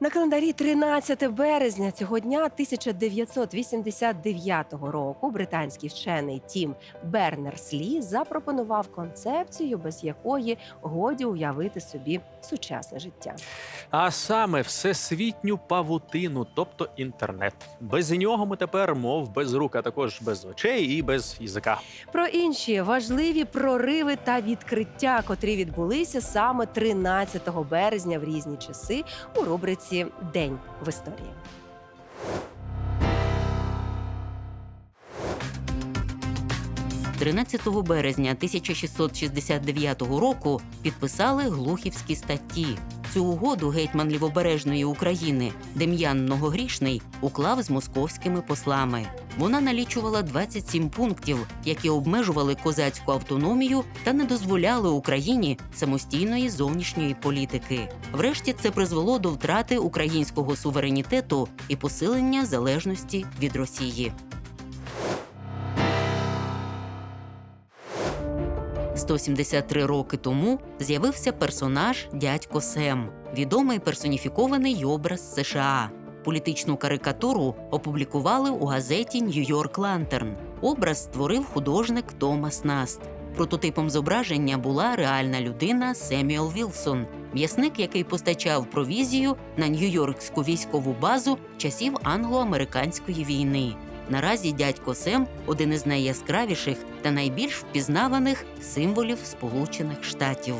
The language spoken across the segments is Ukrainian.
На календарі 13 березня цього дня 1989 року британський вчений Тім Бернерс-Лі запропонував концепцію, без якої годі уявити собі сучасне життя. А саме всесвітню павутину, тобто інтернет. Без нього ми тепер, мов без рук, а також без очей і без язика. Про інші важливі прориви та відкриття, котрі відбулися саме 13 березня в різні часи у рубриці День в історії. – 13 березня 1669 року підписали глухівські статті. Цю угоду гетьман лівобережної України Дем'ян Многогрішний уклав з московськими послами. Вона налічувала 27 пунктів, які обмежували козацьку автономію та не дозволяли Україні самостійної зовнішньої політики. Врешті це призвело до втрати українського суверенітету і посилення залежності від Росії. 173 роки тому з'явився персонаж дядько Сем, відомий персоніфікований образ США. Політичну карикатуру опублікували у газеті Нью-Йорк Лантерн. Образ створив художник Томас Наст. Прототипом зображення була реальна людина Семюел Вілсон, м'ясник, який постачав провізію на Нью-Йоркську військову базу часів англо-американської війни. Наразі дядько Сем один із найяскравіших та найбільш впізнаваних символів Сполучених Штатів.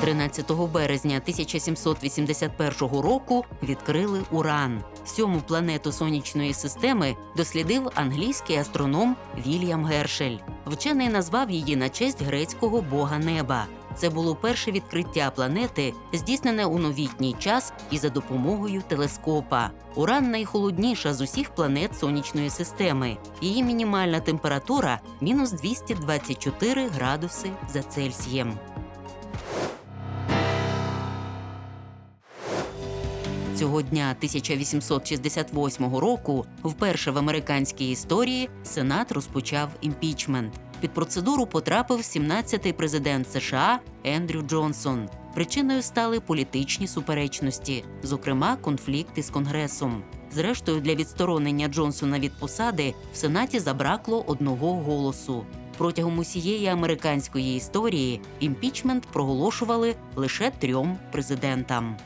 – 13 березня 1781 року відкрили Уран. Сьому планету сонячної системи дослідив англійський астроном Вільям Гершель. Вчений назвав її на честь грецького бога неба. Це було перше відкриття планети, здійснене у новітній час і за допомогою телескопа. Уран найхолодніша з усіх планет сонячної системи. Її мінімальна температура мінус 224 градуси за Цельсієм. Цього дня 1868 року вперше в американській історії Сенат розпочав імпічмент. Під процедуру потрапив 17-й президент США Ендрю Джонсон. Причиною стали політичні суперечності, зокрема конфлікт із Конгресом. Зрештою, для відсторонення Джонсона від посади в Сенаті забракло одного голосу. Протягом усієї американської історії імпічмент проголошували лише трьом президентам.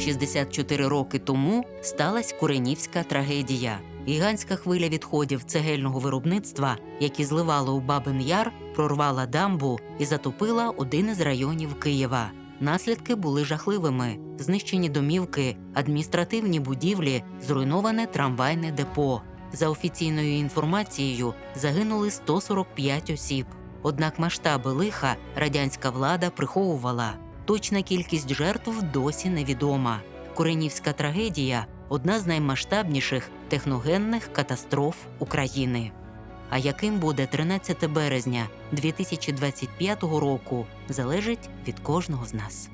64 роки тому сталася Куренівська трагедія. Гігантська хвиля відходів цегельного виробництва, які зливали у Бабин Яр, прорвала дамбу і затопила один із районів Києва. Наслідки були жахливими: знищені домівки, адміністративні будівлі, зруйноване трамвайне депо. За офіційною інформацією, загинули 145 осіб. Однак масштаби лиха радянська влада приховувала. Точна кількість жертв досі невідома. Коренівська трагедія одна з наймасштабніших техногенних катастроф України. А яким буде 13 березня 2025 року, залежить від кожного з нас.